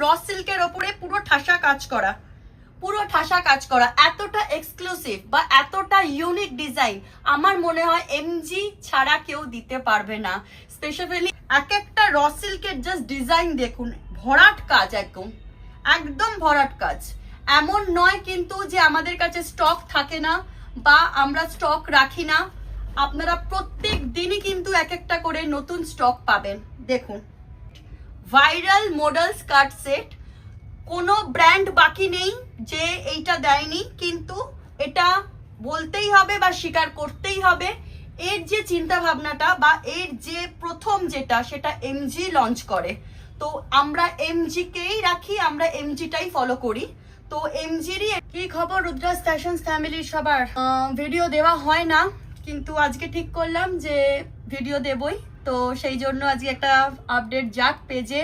র সিল্কের ওপরে পুরো ঠাসা কাজ করা। পুরো ঠাসা কাজ করা। এতটা এক্সক্লুসিভ বা এতটা ইউনিক ডিজাইন আমার মনে হয় এমজি ছাড়া কেউ দিতে পারবে না। স্পেশালি এক একটা র সিল্কের জাস্ট ডিজাইন দেখুন, ভরাট কাজ একদম একদম ভরাট কাজ। এমন নয় কিন্তু যে আমাদের কাছে স্টক থাকে না বা আমরা স্টক রাখি না। আপনারা প্রত্যেক দিনই কিন্তু এক একটা করে নতুন স্টক পাবেন। দেখুন ভাইরাল মডেল স্কার্ট সেট। কোনো ব্র্যান্ড বাকি নেই যে এইটা দেয়নি, কিন্তু এটা বলতেই হবে বা স্বীকার করতেই হবে। এর যে চিন্তা ভাবনাটা বা এর যে প্রথম যেটা, সেটা এমজি লঞ্চ করে। তো আমরা এমজি কেই রাখি, আমরা এমজিটাই ফলো করি। তো এমজিরই কি খবর রুদ্রাস ফ্যাশন ফ্যামিলির সবার? ভিডিও দেওয়া হয় না, কিন্তু আজকে ঠিক করলাম যে ভিডিও দেবই। তো সেই জন্য আজকে একটা আপডেট যাক পেজে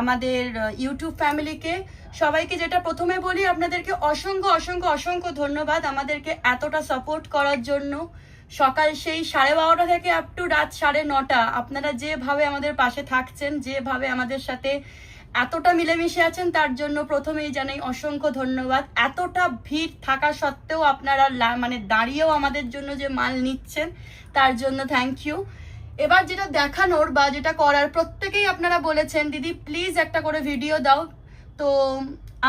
আমাদের ইউটিউব ফ্যামিলিকে সবাইকে যেটা প্রথমে বলি, আপনাদেরকে অসংখ্য অসংখ্য অসংখ্য ধন্যবাদ আমাদেরকে এতটা সাপোর্ট করার জন্য। সকাল সেই সাড়ে বারোটা থেকে আপ টু রাত সাড়ে নটা, আপনারা যেভাবে আমাদের পাশে থাকছেন, যেভাবে আমাদের সাথে এতটা মিলেমিশে আছেন, তার জন্য প্রথমেই জানাই অসংখ্য ধন্যবাদ। এতটা ভিড় থাকা সত্ত্বেও আপনারা মানে দাঁড়িয়েও আমাদের জন্য যে মাল নিচ্ছেন, তার জন্য থ্যাংক ইউ এবার যেটা দেখানোর বা যেটা করার, প্রত্যেকেই আপনারা বলেছেন, দিদি প্লিজ একটা করে ভিডিও দাও। তো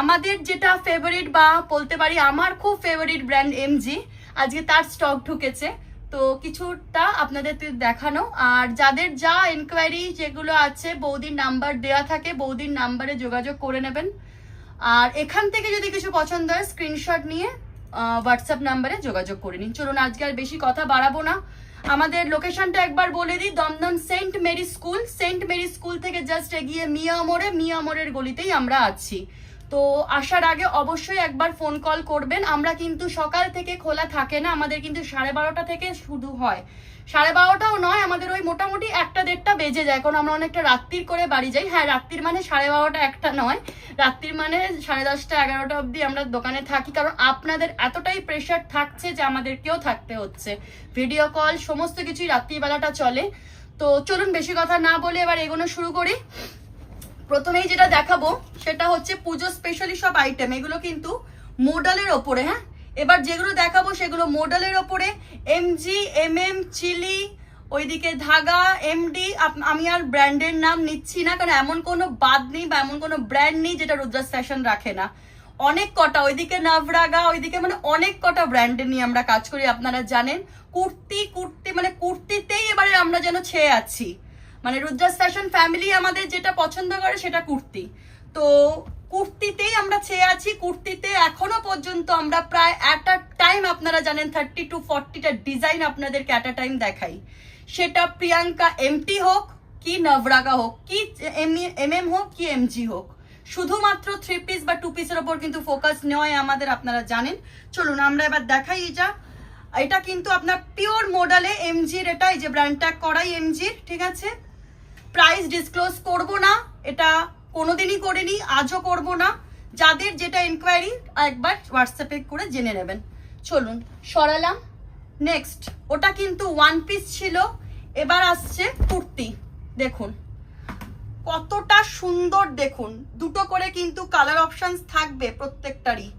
আমাদের যেটা ফেভারিট বা বলতে পারি আমার খুব ফেভারিট ব্র্যান্ড এমজি আজকে তার স্টক ঢুকেছে। তো কিছুটা আপনাদের দেখানো। আর যাদের যা এনকোয়ারি যেগুলো আছে, বৌদির নাম্বার দেওয়া থাকে, বৌদির নাম্বারে যোগাযোগ করে নেবেন। আর এখান থেকে যদি কিছু পছন্দ হয় স্ক্রিনশট নিয়ে হোয়াটসঅ্যাপ নাম্বারে যোগাযোগ করে নিন। চলুন, আজকে আর বেশি কথা বাড়াবো না। আমাদের লোকেশনটা একবার বলে দিই, Dumdum saint Mary school. Saint Mary school থেকে জাস্ট এগিয়ে মিয়া মোড়ে, মিয়া মোড়ের গলিতেই আমরা আছি। তো আসার আগে অবশ্যই একবার ফোন কল করবেন। আমরা কিন্তু সকাল থেকে খোলা থাকে না, আমাদের কিন্তু সাড়ে বারোটা থেকে শুরু হয়। সাড়ে বারোটাও নয়, আমাদের ওই মোটামুটি একটা দেড়টা বেজে যায়, কারণ আমরা অনেকটা রাত্রির করে বাড়ি যাই। হ্যাঁ রাত্রির মানে সাড়ে বারোটা একটা নয়, রাত্রির মানে সাড়ে দশটা, এগারোটা অবধি আমরা দোকানে থাকি, কারণ আপনাদের এতটাই প্রেশার থাকছে যে আমাদেরকেও থাকতে হচ্ছে। ভিডিও কল সমস্ত কিছুই রাত্রিবেলাটা চলে। তো চলুন, বেশি কথা না বলে এবার এগোনো শুরু করি। প্রথমেই যেটা দেখাবো, সেটা হচ্ছে পুজো স্পেশালি সব আইটেম এগুলো কিন্তু মোডালের ওপরে হ্যাঁ? এবার যেগুলো দেখাবো, সেগুলো মোডালের ওপরে এমজি এম এম চিলি ওইদিকে ধাগা এমডি আমি আর ব্র্যান্ডের নাম নিচ্ছি না, কারণ এমন কোনো বাদ নেই বা এমন কোনো ব্র্যান্ড নেই যেটা রুদ্রাস ফ্যাশন রাখে না। অনেক কটা, ওইদিকে নাভরাগা, ওইদিকে মানে অনেক কটা ব্র্যান্ডের নিয়ে আমরা কাজ করি, আপনারা জানেন। কুর্তি কুর্তি মানে কুর্তিতেই এবারে আমরা যেন ছেয়ে আছি। মানে রুদ্রাস ফ্যাশন ফ্যামিলি আমাদের যেটা পছন্দ করে সেটা কুর্তি। তো কুর্তিতেই আমরা ছেয়ে আছি, কুর্তিতে এখনও পর্যন্ত আমরা প্রায় অ্যাট আ টাইম আপনারা জানেন থার্টি টু ফর্টিটা ডিজাইন আপনাদেরকে অ্যাট আ টাইম দেখাই। সেটা প্রিয়াঙ্কা এমটি হোক, কি নভরাগা হোক, কি এম এম হোক, কি এমজি হোক। শুধুমাত্র থ্রি পিস বা টু পিসের ওপর কিন্তু ফোকাস নয় আমাদের, আপনারা জানেন। চলুন আমরা এবার দেখাই যা। এটা কিন্তু আপনার পিওর মডেলে এমজির এটা এই যে ব্র্যান্ড করাই এমজির ঠিক আছে? প্রাইস ডিসক্লোজ করব না, এটা কোনোদিনই করিনি, আজও করব না। যাদের যেটা ইনকোয়ারি একবার হোয়াটসঅ্যাপে করে জেনে নেবেন। চলুন, সরালাম। নেক্সট ওটা কিন্তু ওয়ান পিস ছিল, এবার আসছে কুর্তি। দেখুন, কতটা সুন্দর দেখুন। দুটো করে কিন্তু কালার অপশনস থাকবে প্রত্যেকটারই।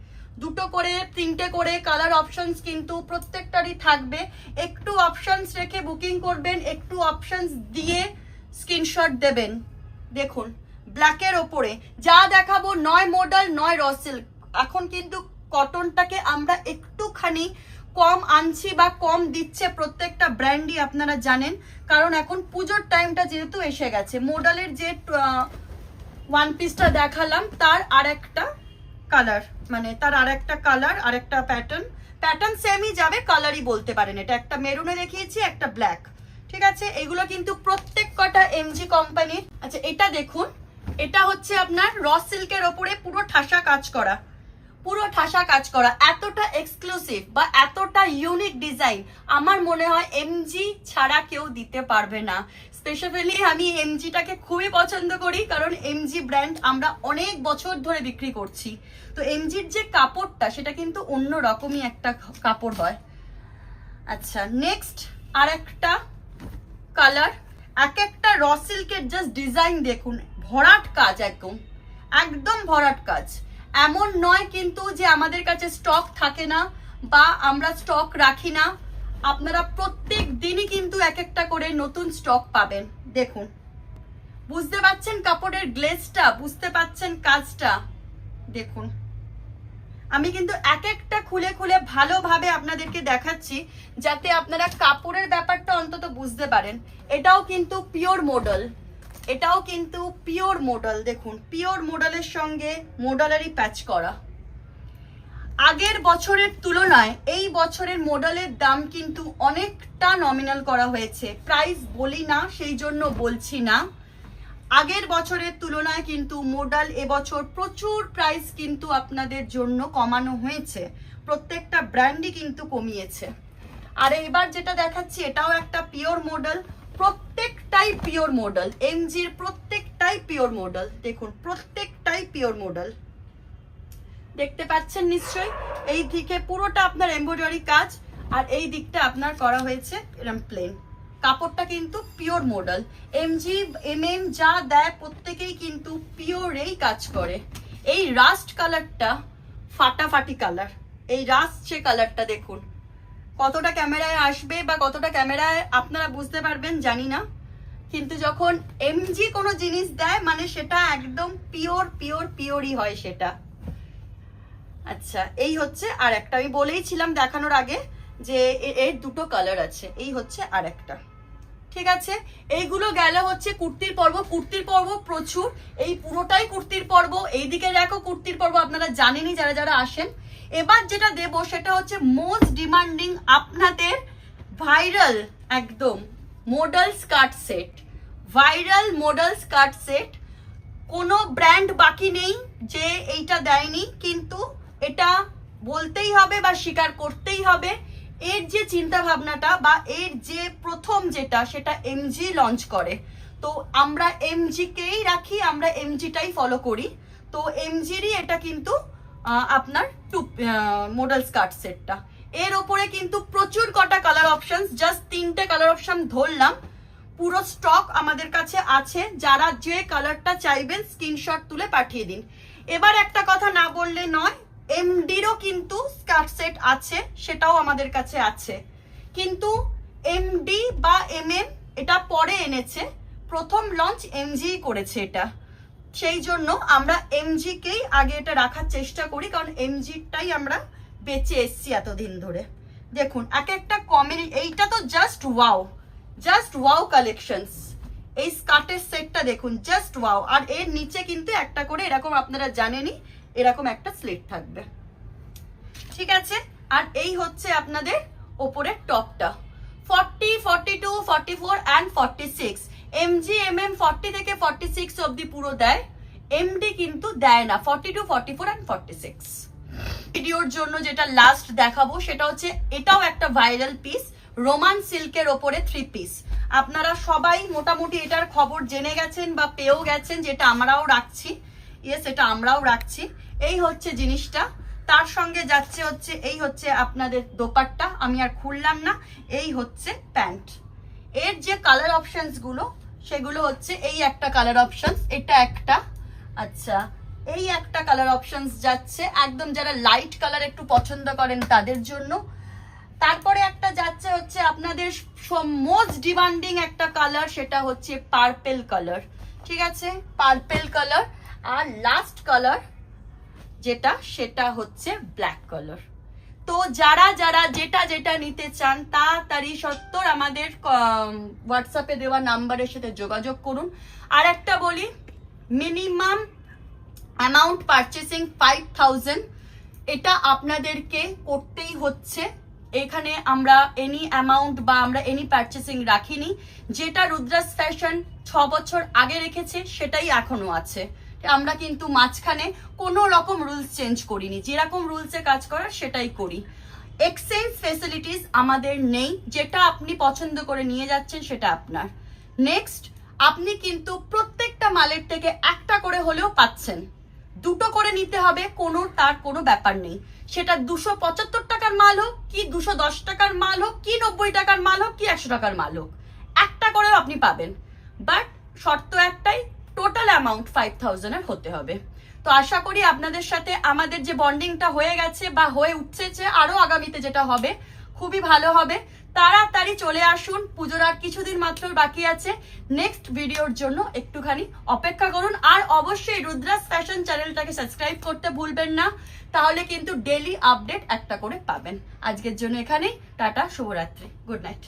দুটো করে, তিনটে করে কালার অপশনস কিন্তু প্রত্যেকটারই থাকবে। একটু অপশনস রেখে বুকিং করবেন, একটু অপশনস দিয়ে স্ক্রিনশট দেবেন। দেখুন, ব্ল্যাকের ওপরে যা দেখাবো নয় মডেল নয় রসেল এখন কিন্তু কটনটাকে আমরা একটুখানি কম আনছি বা কম দিচ্ছে প্রত্যেকটা ব্র্যান্ডই আপনারা জানেন। কারণ এখন পুজোর টাইমটা যেহেতু এসে গেছে মোডালের যে ওয়ান পিসটা দেখালাম, তার আর একটা কালার মানে তার আর একটা কালার আর একটা প্যাটার্ন প্যাটার্ন সেমই যাবে কালারই বলতে পারেন এটা। একটা মেরুনে দেখিয়েছি, একটা ব্ল্যাক ঠিক আছে? এগুলো কিন্তু প্রত্যেক কটা এমজি কোম্পানির আচ্ছা এটা দেখুন। এটা হচ্ছে আপনার র সিল্কের ওপরে পুরো ঠাসা কাজ করা। পুরো ঠাসা কাজ করা। এতটা এক্সক্লুসিভ বা এতটা ইউনিক ডিজাইন আমার মনে হয় এমজি ছাড়া কেউ দিতে পারবে না। স্পেশালি আমি এমজিটাকে খুবই পছন্দ করি, কারণ এমজি ব্র্যান্ড আমরা অনেক বছর ধরে বিক্রি করছি। তো এমজির যে কাপড়টা, সেটা কিন্তু অন্য রকমই একটা কাপড় হয়। আচ্ছা নেক্সট আর একটা কালার, এক একটা র সিল্কের জাস্ট ডিজাইন দেখুন, ভরাট কাজ একদম একদম ভরাট কাজ। এমন নয় কিন্তু যে আমাদের কাছে স্টক থাকে না বা আমরা স্টক রাখি না। আপনারা প্রত্যেক দিনই কিন্তু এক একটা করে নতুন স্টক পাবেন। দেখুন, বুঝতে পাচ্ছেন কাপড়ের গ্লেজটা বুঝতে পাচ্ছেন কাজটা? দেখুন। আমি কিন্তু এক একটা খুলে খুলে ভালোভাবে আপনাদেরকে দেখাচ্ছি, যাতে আপনারা কাপড়ের ব্যাপারটা অন্তত বুঝতে পারেন। এটাও কিন্তু পিওর মডেল এটাও কিন্তু পিওর মডেল দেখুন, পিওর মডেলের সঙ্গে মডেলারই প্যাচ করা। আগের বছরের তুলনায় এই বছরের মডেলের দাম কিন্তু অনেকটা নমিনাল করা হয়েছে। প্রাইস বলি না, সেই জন্য বলছি না। আগের বছরের তুলনায় কিন্তু মোডাল এবছর প্রচুর প্রাইস কিন্তু আপনাদের জন্য কমানো হয়েছে। প্রত্যেকটা ব্র্যান্ডই কিন্তু কমিয়েছে। আর এবার যেটা দেখাচ্ছি, এটাও একটা পিওর মডেল প্রত্যেকটাই পিওর মডেল এমজির প্রত্যেকটাই পিওর মডেল দেখুন, প্রত্যেকটাই পিওর মডেল দেখতে পাচ্ছেন নিশ্চয়ই? এই দিকে পুরোটা আপনার এমব্রয়ডারি কাজ, আর এই দিকটা আপনার করা হয়েছে এরকম প্লেন কাপড়টা কিন্তু পিওর মডেল। এমজি এমএম যা দেয় প্রত্যেকেই কিন্তু পিওরেই কাজ করে। এই রাস্ট কালারটা ফাটাফাটি কালার এই রাস্ট যে কালারটা দেখুন। কতটা ক্যামেরায় আসবে বা কতটা ক্যামেরায় আপনারা বুঝতে পারবেন, জানি না। কিন্তু যখন এমজি কোনো জিনিস দেয় মানে সেটা একদম পিওর পিওর, পিওরই হয় সেটা। আচ্ছা এই হচ্ছে আর একটা আমি বলেইছিলাম দেখানোর আগে যে এর দুটো কালার আছে। এই হচ্ছে আর একটা ঠিক আছে? এইগুলো গেল হচ্ছে কুর্তির পর্ব। কুর্তির পর্ব প্রচুর। এই পুরোটাই কুর্তির পর্ব। এইদিকে দেখো কুর্তির পর্ব, আপনারা জানেনই যারা যারা আসেন। এবার যেটা দেব সেটা হচ্ছে মোস্ট ডিমান্ডিং আপনাদের ভাইরাল একদম model skirt set viral model skirt set কোনো ব্র্যান্ড বাকি নেই যে এইটা দেয়নি, কিন্তু এটা বলতেই হবে বা স্বীকার করতেই হবে। এর যে চিন্তা ভাবনাটা বা এর যে প্রথম যেটা, সেটা এমজি লঞ্চ করে। তো আমরা এমজি কেই রাখি, আমরা এমজিটাই ফলো করি। তো এমজিরই এটা কিন্তু আপনার টু মডেল স্কার্ট সেটটা এর ওপরে কিন্তু প্রচুর কটা কালার অপশনস জাস্ট তিনটে কালার অপশন ধরলাম। পুরো স্টক আমাদের কাছে আছে, যারা যে কালারটা চাইবেন স্ক্রিনশট তুলে পাঠিয়ে দিন। এবার একটা কথা না বললে নয় এমডিরও কিন্তু স্কার্ট সেট আছে, সেটাও আমাদের কাছে আছে। কিন্তু এমডি বা এম এটা পরে এনেছে, প্রথম লঞ্চ এমজি করেছে এটা। সেই জন্য আমরা এমজি কেই আগে এটা রাখার চেষ্টা করি, কারণ এমজিটাই আমরা বেঁচে এসছি এতদিন ধরে। দেখুন, এক একটা কমেডি এইটা তো just wow just wow collections এই স্কার্টের সেটটা দেখুন জাস্ট ওয়াও আর এর নিচে কিন্তু একটা করে এরকম আপনারা জানেনই এরকম একটা স্লিট থাকবে। ঠিক আছে? আর এই হচ্ছে আপনাদের ওপরের টপটা। Forty forty two forty four and forty six MG M M forty থেকে ফর্টি সিক্স অব্দি পুরো দেয়। এমডি কিন্তু দেয় না। Forty two forty four and forty six ভিডিওর জন্য যেটা লাস্ট দেখাবো, সেটা হচ্ছে এটাও একটা ভাইরাল পিস রোমান সিল্কের ওপরে থ্রি পিস আপনারা সবাই মোটামুটি এটার খবর জেনে গেছেন বা পেয়েও গেছেন, যেটা আমরাও রাখছি। ইয়েস এটা আমরাও রাখছি। এই হচ্ছে জিনিসটা। তার সঙ্গে যাচ্ছে হচ্ছে, এই হচ্ছে আপনাদের দোপাট্টা। আমি আর খুললাম না, এই হচ্ছে প্যান্ট। এর যে কালার অপশনসগুলো, সেগুলো হচ্ছে এই একটা কালার অপশনস এটা একটা। আচ্ছা এই একটা কালার অপশনস যাচ্ছে। একদম যারা লাইট কালার একটু পছন্দ করেন তাদের জন্য। তারপরে একটা যাচ্ছে হচ্ছে আপনাদের মোস্ট ডিমান্ডিং একটা কালার সেটা হচ্ছে পার্পেল কালার ঠিক আছে? পার্পেল কালার আর লাস্ট কালার যেটা, সেটা হচ্ছে ব্ল্যাক কালার তো যারা যারা যেটা যেটা নিতে চান, তাড়াতাড়ি সত্তর আমাদের হোয়াটসঅ্যাপে দেওয়া নাম্বারের সাথে যোগাযোগ করুন। আর একটা বলি minimum amount purchasing five thousand এটা আপনাদেরকে করতেই হচ্ছে। এখানে আমরা এনি অ্যামাউন্ট বা আমরা এনি পারচেসিং রাখিনি। যেটা রুদ্রাস ফ্যাশন ছ বছর আগে রেখেছে, সেটাই এখনও আছে। আমরা কিন্তু মাঝখানে কোনো রকম রুলস চেঞ্জ করিনি। যেরকম রুলসে কাজ করার সেটাই করি। এক্সচেঞ্জ ফেসিলিটিস আমাদের নেই। যেটা আপনি পছন্দ করে নিয়ে যাচ্ছেন, সেটা আপনার। নেক্সট আপনি কিন্তু প্রত্যেকটা মালের থেকে একটা করে হলেও পাচ্ছেন। দুটো করে নিতে হবে, কোনো তার কোনো ব্যাপার নেই। সেটা দুশো পঁচাত্তর টাকার মাল হোক, কি দুশো দশ টাকার মাল হোক, কি নব্বই টাকার মাল হোক, কি একশো টাকার মাল হোক, একটা করেও আপনি পাবেন। বাট শর্ত একটাই টোটাল অ্যামাউন্ট ফাইভ থাউজেন্ডের হতে হবে। তো আশা করি আপনাদের সাথে আমাদের যে বন্ডিংটা হয়ে গেছে বা হয়ে উঠছে আরও আগামীতে যেটা হবে, খুবই ভালো হবে। তাড়াতাড়ি চলে আসুন, পুজোর আর কিছুদিন মাত্র বাকি আছে। নেক্সট ভিডিওর জন্য একটুখানি অপেক্ষা করুন। আর অবশ্যই রুদ্রাস ফ্যাশন চ্যানেলটাকে সাবস্ক্রাইব করতে ভুলবেন না। তাহলে কিন্তু ডেলি আপডেট একটা করে পাবেন। আজকের জন্য এখানেই। টাটা, শুভরাত্রি। Good night